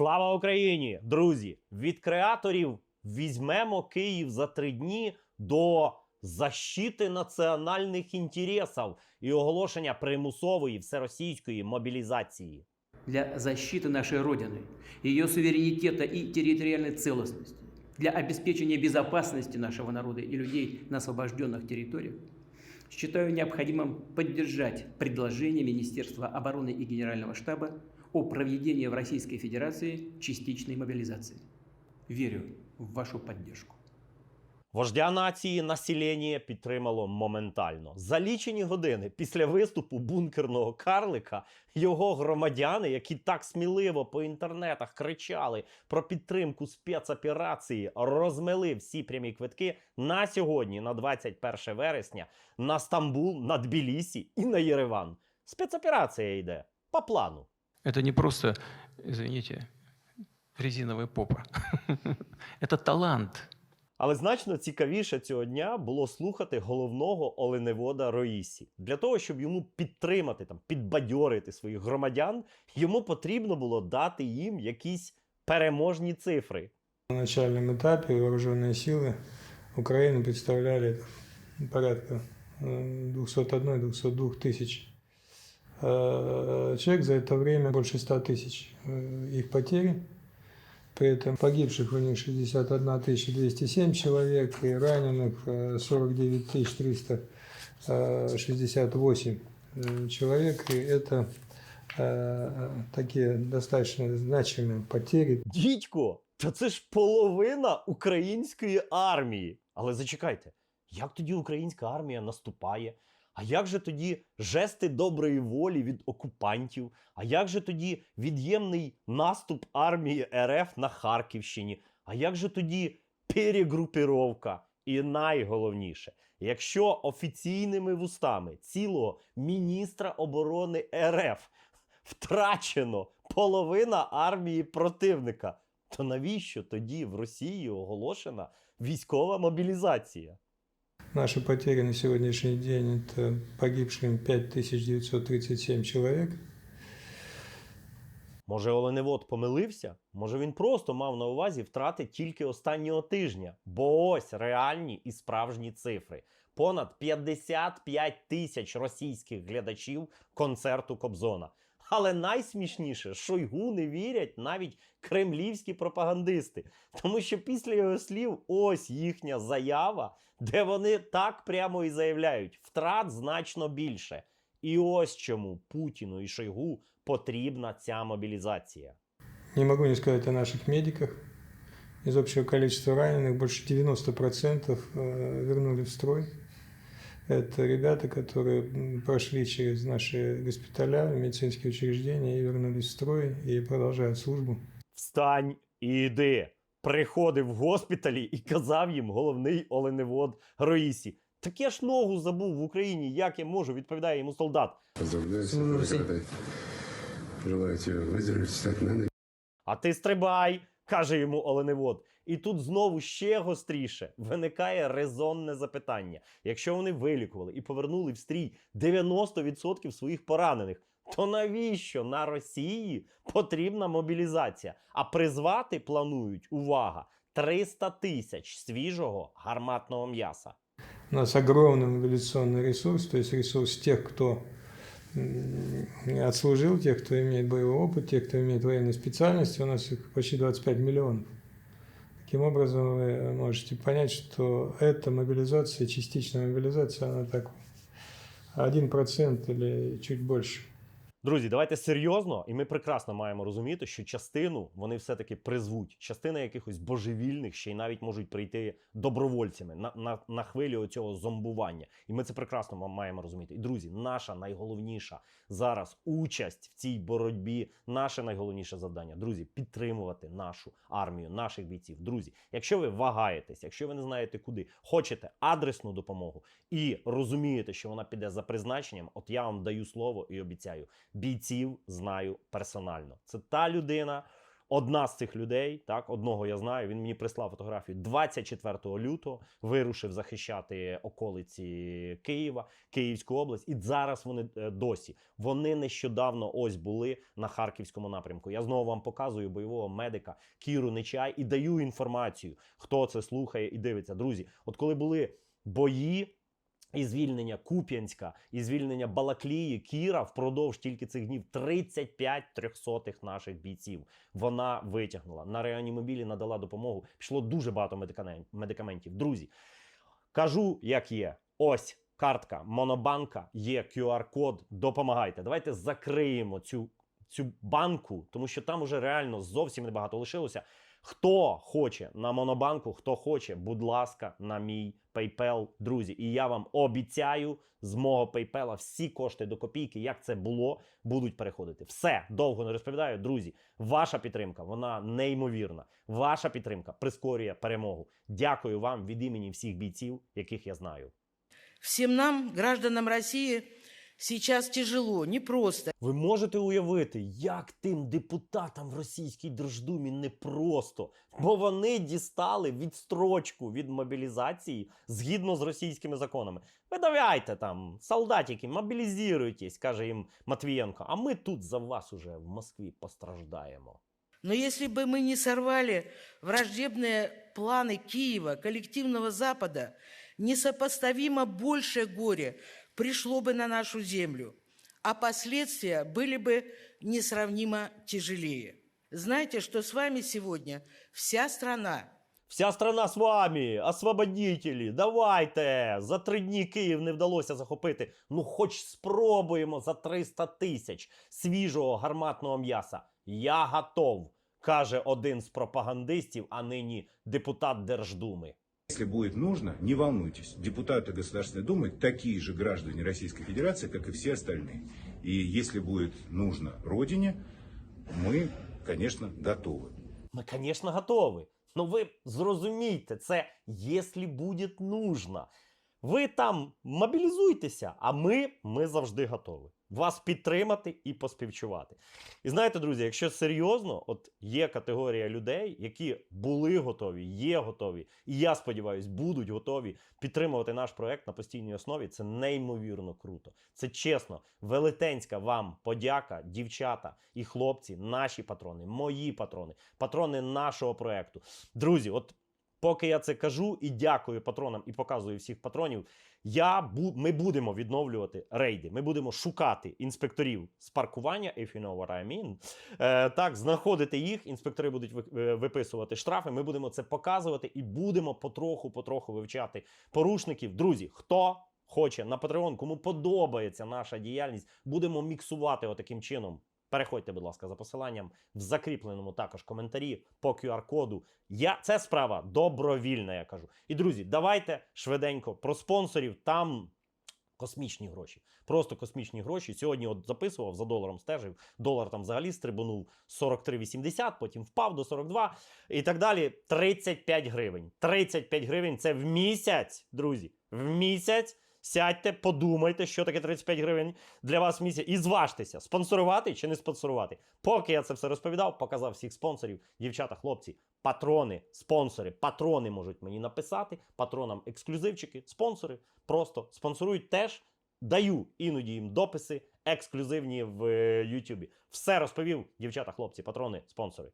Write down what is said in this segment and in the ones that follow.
Слава Україні! Друзі! Від креаторів візьмемо Київ за три дні до защити національних інтересів і оголошення примусової всеросійської мобілізації. для защиты нашей Родины, ее суверенитета и территориальной целостности, для обеспечения безопасности нашего народа и людей на освобожденных территориях, считаю необходимым поддержать предложение Министерства обороны и Генерального штаба о проведении в Российской Федерации частичной мобилизации. Верю в вашу поддержку. Вождя нації населення підтримало моментально. За лічені години після виступу бункерного карлика його громадяни, які так сміливо по інтернетах кричали про підтримку спецоперації, розмели всі прямі квитки на сьогодні, на 21 вересня, на Стамбул, на Тбілісі і на Єреван. Спецоперація йде по плану. Это не просто, извините, резиновая попа. Это талант. Але значно цікавіше цього дня було слухати головного оленевода Роїсі. Для того, щоб йому підтримати, там, підбадьорити своїх громадян, йому потрібно було дати їм якісь переможні цифри. На начальном этапе вооруженные силы Украины представляли порядка э, 201-202 тысяч э, человек. За это время больше 100 тысяч э, их потери. При этом погибших у них 61 207 человек и раненых э, 49 368 э, человек. И это э, такие достаточно значимые потери. Дідько, та це ж половина української армії. Але зачекайте, як тоді українська армія наступає? А як же тоді жести доброї волі від окупантів? А як же тоді від'ємний наступ армії РФ на Харківщині? А як же тоді перегрупіровка? І найголовніше, якщо офіційними вустами цілого міністра оборони РФ втрачено половина армії противника, то навіщо тоді в Росії оголошена військова мобілізація? Наши потери на сегодняшний день – это погибшим 5937 человек. Може, Оленевод помилився? Може, він просто мав на увазі втрати тільки останнього тижня. Бо ось реальні і справжні цифри. Понад 55 тисяч російських глядачів концерту Кобзона. Але найсмішніше, Шойгу не вірять навіть кремлівські пропагандисти. Тому що після його слів ось їхня заява, де вони так прямо і заявляють: втрат значно більше. І ось чому Путіну і Шойгу потрібна ця мобілізація. Не могу не сказать о наших медиках. Из общего количества раненых больше 90% э, вернули в строй. Это ребята, которые м, прошли через наши госпиталя, медицинские учреждения и вернулись в строй и продолжают службу. Встань і йди. Приходив в госпіталі і казав їм головний оленевод Роїсі. Так я ж ногу забув в Україні, як я можу, відповідає йому солдат. Поздравляю с победой. Желаю тебе выздороветь, встать на ноги. А ти стрибай, каже йому оленевод. І тут знову ще гостріше виникає резонне запитання. Якщо вони вилікували і повернули в стрій 90% своїх поранених, то навіщо на Росії потрібна мобілізація? А призвати планують увага 300 тисяч свіжого гарматного м'яса. У нас огромный мобилизационный ресурс, то есть ресурс тех, кто м, отслужил, тех, кто имеет боевой опыт, тех, кто имеет военные специальности. У нас их почти 25 миллионов. Таким образом, вы можете понять, что эта мобилизация, частичная мобилизация, она так 1% или чуть больше. Друзі, давайте серйозно, і ми прекрасно маємо розуміти, що частину вони все-таки призвуть. Частина якихось божевільних ще й навіть можуть прийти добровольцями на, на, на хвилі цього зомбування. І ми це прекрасно ма- маємо розуміти. І друзі, наша найголовніша зараз участь в цій боротьбі, наше найголовніше завдання. Друзі, підтримувати нашу армію, наших бійців. Друзі, якщо ви вагаєтесь, якщо ви не знаєте куди, хочете адресну допомогу і розумієте, що вона піде за призначенням, от я вам даю слово і обіцяю бійців знаю персонально. Це та людина, Одна з цих людей, так, одного я знаю, він мені прислав фотографію 24 лютого, вирушив захищати околиці Києва, Київську область, і зараз вони е, досі. Вони нещодавно ось були на харківському напрямку. Я знову вам показую бойового медика Кіру Нечай і даю інформацію, хто це слухає і дивиться. Друзі, от коли були бої. І звільнення Куп'янська, і звільнення Балаклії, Кіра впродовж тільки цих днів 35 трьохсотих наших бійців вона витягнула. На реанімобілі надала допомогу. Пішло дуже багато медикамен- медикаментів. Друзі, кажу, як є. Ось картка Монобанка, є QR-код. Допомагайте. Давайте закриємо цю, цю банку, тому що там уже реально зовсім небагато лишилося. Хто хоче на Монобанку, хто хоче, будь ласка, на мій PayPal, друзі. І я вам обіцяю з мого PayPal всі кошти до копійки, як це було, будуть переходити. Все довго не розповідаю, друзі. Ваша підтримка, вона неймовірна. Ваша підтримка прискорює перемогу. Дякую вам від імені всіх бійців, яких я знаю. Всім нам, гражданам России, сейчас тяжело, непросто. Ви можете уявити, як тим депутатам в російській Держдумі непросто, бо вони дістали відстрочку від мобілізації згідно з російськими законами. Ви давайте там, солдатики, мобілізуйтесь, каже їм Матвієнко. А ми тут за вас уже в Москві постраждаємо. Но если бы мы не сорвали враждебные планы Киева, коллективного Запада, несопоставимо большее горе пришло бы на нашу землю, а последствия были бы несравнимо тяжелее. Знаете, что с вами сегодня вся страна Вся страна з вами, освободітелі, давайте! За три дні Київ не вдалося захопити. Ну, хоч спробуємо за 300 тисяч свіжого гарматного м'яса. Я готов, каже один з пропагандистів, а нині депутат Держдуми. Если будет нужно, не волнуйтесь, депутаты Государственной Думы такие же граждане Российской Федерации, как и все остальные. И если будет нужно Родине, мы, конечно, готовы. Ми, звісно, готові. Ну ви зрозумійте, це якщо буде нужно. Ви там мобілізуйтеся, а ми, ми завжди готові. Вас підтримати і поспівчувати. І знаєте, друзі, якщо серйозно, от є категорія людей, які були готові, є готові, і я сподіваюся, будуть готові підтримувати наш проект на постійній основі. Це неймовірно круто. Це чесно, велетенська вам подяка, дівчата і хлопці, наші патрони, мої патрони, патрони нашого проекту. Друзі, от поки я це кажу і дякую патронам і показую всіх патронів. Я бу- ми будемо відновлювати рейди. Ми будемо шукати інспекторів з паркування, if you know what I mean. Е, так, знаходити їх. Інспектори будуть е, виписувати штрафи. Ми будемо це показувати і будемо потроху-потроху вивчати порушників. Друзі, хто хоче на Patreon, кому подобається наша діяльність, будемо міксувати отаким чином. Переходьте, будь ласка, за посиланням в закріпленому також коментарі по QR-коду. Я це справа добровільна, я кажу. І друзі, давайте швиденько про спонсорів. Там космічні гроші. Просто космічні гроші. Сьогодні от записував за доларом стежив. Долар там взагалі стрибунув 43,80, потім впав до 42 і так далі. 35 гривень. 35 гривень це в місяць, друзі. В місяць. Сядьте, подумайте, що таке 35 гривень для вас в місяць, і зважтеся, спонсорувати чи не спонсорувати. Поки я це все розповідав, показав всіх спонсорів, дівчата, хлопці, патрони, спонсори, патрони можуть мені написати, патронам ексклюзивчики, спонсори. Просто спонсорують теж. Даю іноді їм дописи ексклюзивні в е, Ютубі. Все розповів, дівчата, хлопці, патрони, спонсори.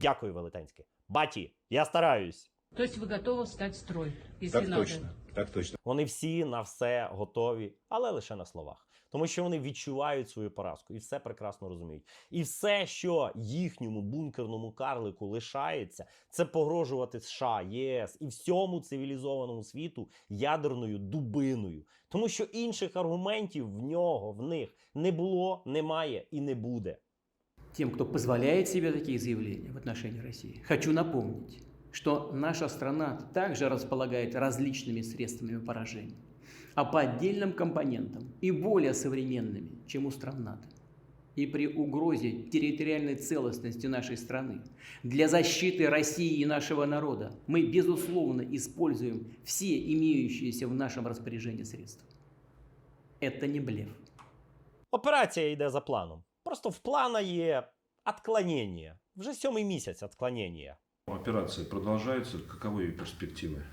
Дякую, велетенське. Баті, я стараюсь. То есть вы готовы встать в строй, если Так точно, так точно. Вони всі на все готові, але лише на словах. Тому що вони відчувають свою поразку і все прекрасно розуміють. І все, що їхньому бункерному карлику лишається, це погрожувати США, ЄС і всьому цивілізованому світу ядерною дубиною. Тому що інших аргументів в нього, в них не було, немає і не буде. Тем, кто позволяет себе такие заявления в отношении России, хочу напомнить, что наша страна также располагает различными средствами поражения, а по отдельным компонентам и более современными, чем у стран НАТО. И при угрозе территориальной целостности нашей страны для защиты России и нашего народа мы, безусловно, используем все имеющиеся в нашем распоряжении средства. Это не блеф. Операція йде за планом. Просто в плана є отклонення. вже сьомий місяць відклонення. Операция продолжается. Каковы ее перспективы?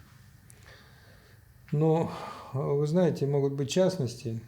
Но, вы знаете, могут быть частности,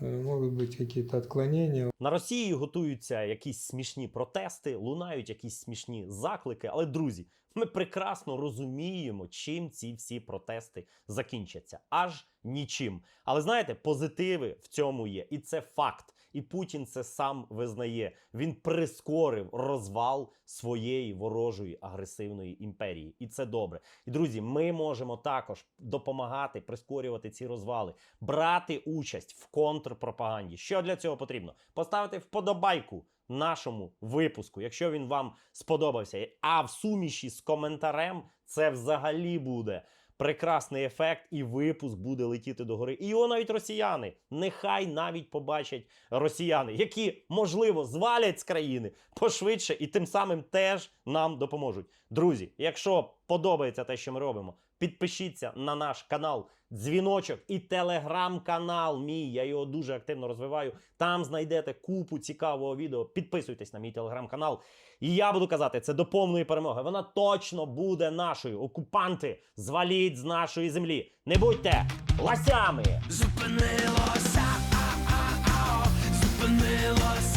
э, могут быть какие-то отклонения. На Росії готуються якісь смішні протести, лунають якісь смішні заклики. Але друзі, ми прекрасно розуміємо, чим ці всі протести закінчаться. Аж нічим. Але знаєте, позитиви в цьому є, і це факт. І Путін це сам визнає. Він прискорив розвал своєї ворожої агресивної імперії, і це добре. І друзі, ми можемо також допомагати прискорювати ці розвали, брати участь в контрпропаганді. Що для цього потрібно? Поставити вподобайку нашому випуску, якщо він вам сподобався. А в суміші з коментарем це взагалі буде. Прекрасний ефект, і випуск буде летіти догори. І його навіть росіяни, нехай навіть побачать росіяни, які можливо звалять з країни пошвидше і тим самим теж нам допоможуть. Друзі, якщо подобається те, що ми робимо, підпишіться на наш канал, дзвіночок і телеграм-канал мій. Я його дуже активно розвиваю. Там знайдете купу цікавого відео. Підписуйтесь на мій телеграм-канал. І я буду казати, це до повної перемоги. Вона точно буде нашою. Окупанти, зваліть з нашої землі. Не будьте ласями! Зупинилося, а, а, а, зупинилося.